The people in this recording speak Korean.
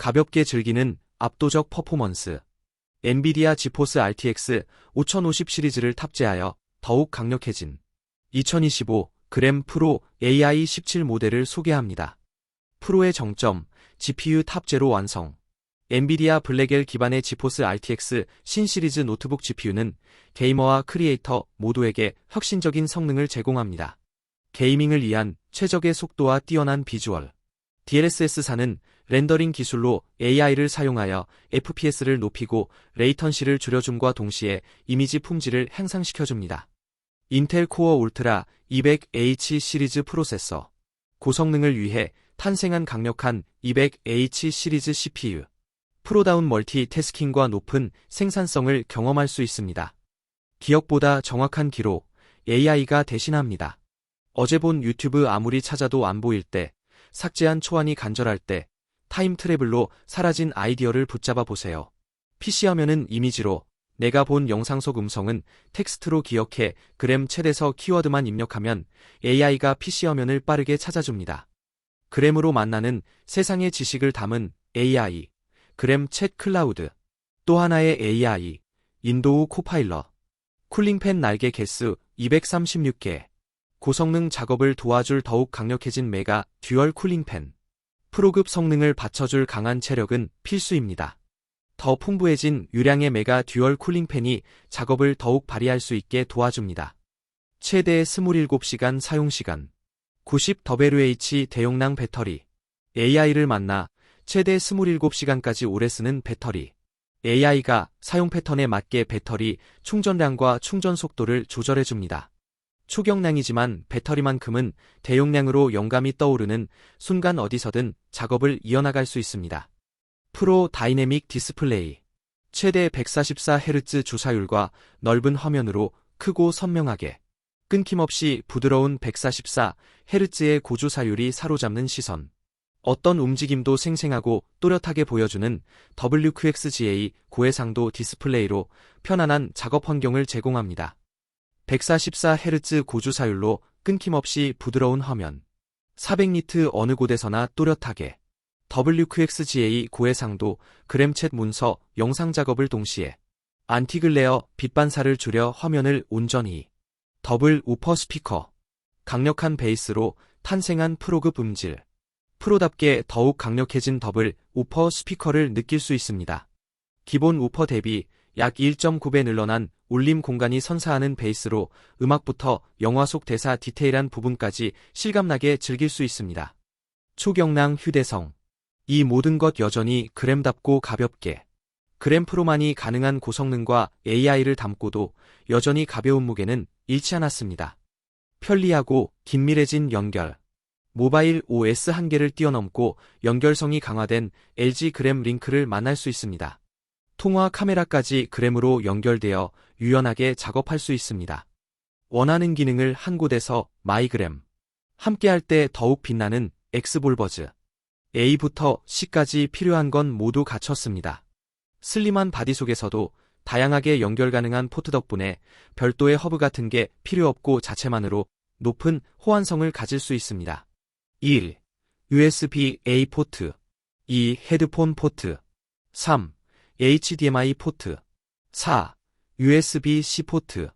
가볍게 즐기는 압도적 퍼포먼스. 엔비디아 지포스 RTX 5050 시리즈를 탑재하여 더욱 강력해진 2025 그램 프로 AI 17 모델을 소개합니다. 프로의 정점, GPU 탑재로 완성. 엔비디아 블랙엘 기반의 지포스 RTX 신 시리즈 노트북 GPU는 게이머와 크리에이터 모두에게 혁신적인 성능을 제공합니다. 게이밍을 위한 최적의 속도와 뛰어난 비주얼. DLSS4는 렌더링 기술로 AI를 사용하여 FPS를 높이고 레이턴시를 줄여줌과 동시에 이미지 품질을 향상시켜줍니다. 인텔 코어 울트라 200H 시리즈 프로세서 고성능을 위해 탄생한 강력한 200H 시리즈 CPU 프로다운 멀티태스킹과 높은 생산성을 경험할 수 있습니다. 기억보다 정확한 기록 AI가 대신합니다. 어제 본 유튜브 아무리 찾아도 안 보일 때 삭제한 초안이 간절할 때 타임 트래블로 사라진 아이디어를 붙잡아 보세요. PC 화면은 이미지로 내가 본 영상 속 음성은 텍스트로 기억해 그램 챗에서 키워드만 입력하면 AI가 PC 화면을 빠르게 찾아줍니다. 그램으로 만나는 세상의 지식을 담은 AI, 그램 챗 클라우드. 또 하나의 AI, 인도우 코파일러. 쿨링팬 날개 개수 236개. 고성능 작업을 도와줄 더욱 강력해진 메가 듀얼 쿨링팬. 프로급 성능을 받쳐줄 강한 체력은 필수입니다. 더 풍부해진 유량의 메가 듀얼 쿨링팬이 작업을 더욱 발휘할 수 있게 도와줍니다. 최대 27시간 사용시간 90WH 대용량 배터리 AI를 만나 최대 27시간까지 오래 쓰는 배터리 AI가 사용 패턴에 맞게 배터리 충전량과 충전 속도를 조절해줍니다. 초경량이지만 배터리만큼은 대용량으로 영감이 떠오르는 순간 어디서든 작업을 이어나갈 수 있습니다. 프로 다이내믹 디스플레이 최대 144Hz 주사율과 넓은 화면으로 크고 선명하게 끊김없이 부드러운 144Hz의 고주사율이 사로잡는 시선 어떤 움직임도 생생하고 또렷하게 보여주는 WQXGA 고해상도 디스플레이로 편안한 작업 환경을 제공합니다. 144Hz 고주사율로 끊김없이 부드러운 화면. 400니트 어느 곳에서나 또렷하게. WQXGA 고해상도 그램챗 문서 영상 작업을 동시에 안티글레어 빛 반사를 줄여 화면을 온전히 더블 우퍼 스피커 강력한 베이스로 탄생한 프로급 음질 프로답게 더욱 강력해진 더블 우퍼 스피커를 느낄 수 있습니다. 기본 우퍼 대비 약 1.9배 늘어난 울림 공간이 선사하는 베이스로 음악부터 영화 속 대사 디테일한 부분까지 실감나게 즐길 수 있습니다. 초경량 휴대성. 이 모든 것 여전히 그램답고 가볍게. 그램 프로만이 가능한 고성능과 AI를 담고도 여전히 가벼운 무게는 잃지 않았습니다. 편리하고 긴밀해진 연결. 모바일 OS 한계를 뛰어넘고 연결성이 강화된 LG 그램 링크를 만날 수 있습니다. 통화 카메라까지 그램으로 연결되어 유연하게 작업할 수 있습니다. 원하는 기능을 한 곳에서 마이그램. 함께할 때 더욱 빛나는 엑스볼버즈. A부터 C까지 필요한 건 모두 갖췄습니다. 슬림한 바디 속에서도 다양하게 연결 가능한 포트 덕분에 별도의 허브 같은 게 필요 없고 자체만으로 높은 호환성을 가질 수 있습니다. 1. USB-A 포트 2. 헤드폰 포트 3. HDMI 포트 4. USB-C 포트